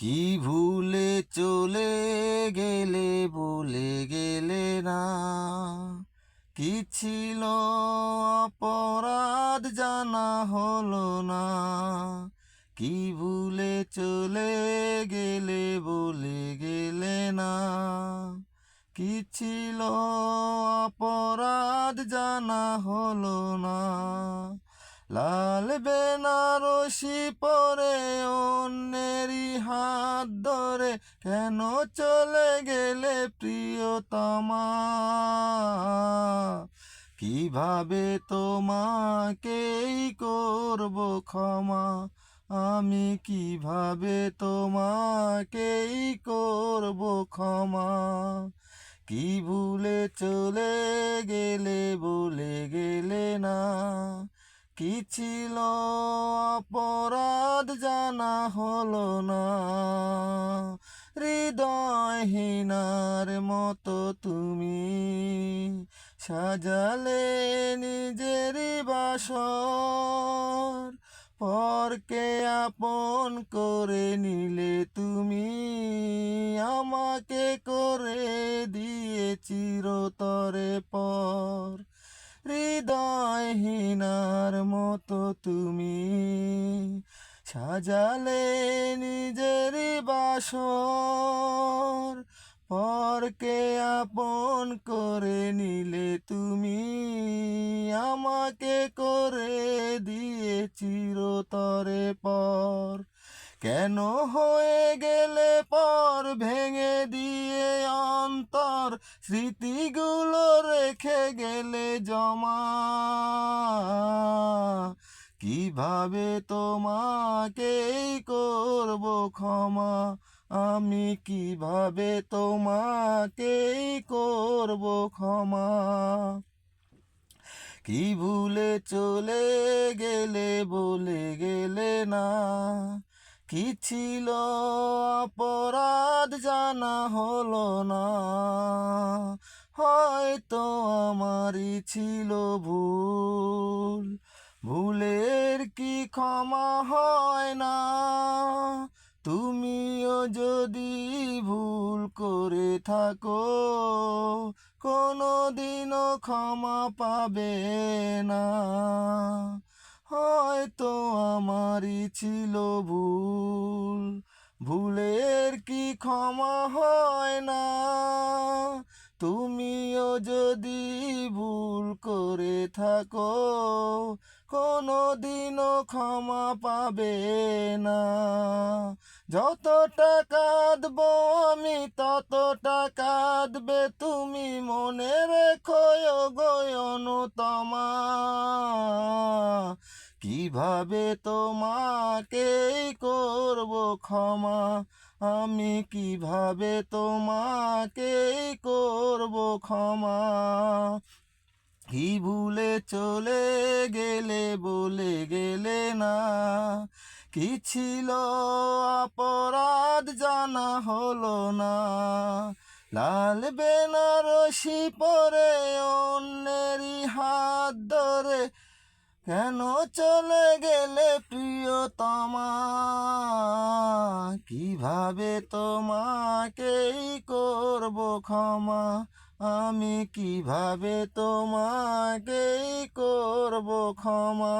কি ভুলে চলে গেলে বলে গেলে না? কি ছিল অপরাধ জানা হলো না? কি ভুলে চলে গেলে বলে গেলে না? কি ছিল অপরাধ জানা হলো না? লাল বেনারসি পরে অন্যেরই ধরে কেন চলে গেলে প্রিয়তমা? কীভাবে তোমাকেই করব ক্ষমা? আমি কীভাবে তোমাকেই করব ক্ষমা? কি ভুলে চলে গেলে কি ছিল অপরাধ জানা হলো না। হৃদয়হীনার মতো তুমি সাজালে নিজের বাসর। পরকে আপন করে নিলে তুমি আমাকে করে দিয়ে চিরতরে পর। হৃদয়হীনার মতো তুমি সাজালে নিজেরই বাসর। পরকে আপন করে নিলে তুমি আমাকে করে দিয়ে চিরতরে পর। কেন হয়ে গেলে পর ভেঙে দিয়ে অন্তর স্মৃতিগুলো রেখে গেলে জমা। কীভাবে তোমাকে করব ক্ষমা? আমি কীভাবে তোমাকে করব ক্ষমা? কি ভুলে চলে গেলে বলে গেলে না? কি ছিল অপরাধ জানা হলো না? হয়তো আমারই ছিল ভুল। ভুলের কি ক্ষমা হয় না? তুমিও যদি ভুল করে থাকো কোনো দিনও ক্ষমা পাবে না। হয়তো আমারই ছিল ভুল। ভুলের কি ক্ষমা হয় না? তুমিও যদি ভুল করে থাকো কোনো দিনও ক্ষমা পাবে না। যতটা কাঁদবো আমি, ততটা কাঁদবে তুমি মনে রেখো গয়নুতমা কীভাবে তোমাকেই করব ক্ষমা? আমি কীভাবে তোমাকে করব ক্ষমা? কি ভুলে চলে গেলে বলে গেলে না? কি ছিল অপরাধ জানা হলো না? লাল বেনারসি পরে অন্যেরই হাত ধরে কেন চলে গেলে প্রিয়তমা? কীভাবে তোমাকেই করব ক্ষমা? আমি কীভাবে তোমাকেই করব ক্ষমা?